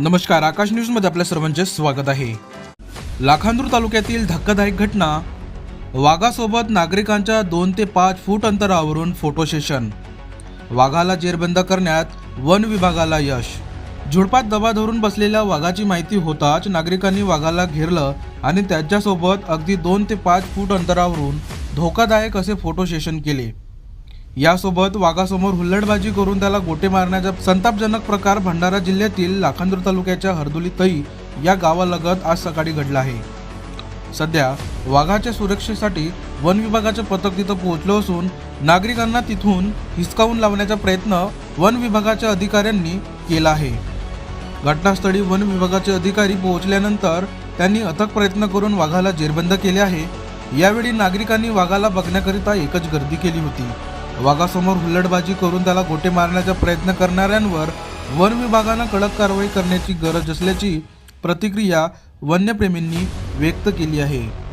नमस्कार आकाश न्यूजमध्ये आपल्या सर्वांचे स्वागत आहे. लाखांदूर तालुक्यातील धक्कादायक घटना वाघासोबत नागरिकांच्या दोन ते पाच फूट अंतरावरून फोटो सेशन वाघाला जेरबंद करण्यात वन विभागाला यश. झुडपात दबा धरून बसलेल्या वाघाची माहिती होताच नागरिकांनी वाघाला घेरलं आणि त्याच्यासोबत अगदी दोन ते पाच फूट अंतरावरून धोकादायक असे फोटो सेशन केले. यासोबत वाघासमोर हुल्लडबाजी करून त्याला गोटे मारण्याचा संतापजनक प्रकार भंडारा जिल्ह्यातील लाखांदूर तालुक्याच्या हरदोली तई या गावालगत आज सकाळी घडला आहे. सध्या वाघाच्या सुरक्षेसाठी वन विभागाचे पथक तिथं पोहोचलं असून नागरिकांना तिथून हिसकावून लावण्याचा प्रयत्न वन विभागाच्या अधिकाऱ्यांनी केला आहे. घटनास्थळी वन विभागाचे अधिकारी पोहोचल्यानंतर त्यांनी अथक प्रयत्न करून वाघाला जेरबंद केले आहे. यावेळी नागरिकांनी वाघाला बघण्याकरिता एकच गर्दी केली होती. वाघासमोर हुल्लडबाजी करून त्याला गोटे मारण्याचा प्रयत्न करणाऱ्यांवर वन विभागानं कडक कारवाई करण्याची गरज असल्याची प्रतिक्रिया वन्यप्रेमींनी व्यक्त केली आहे.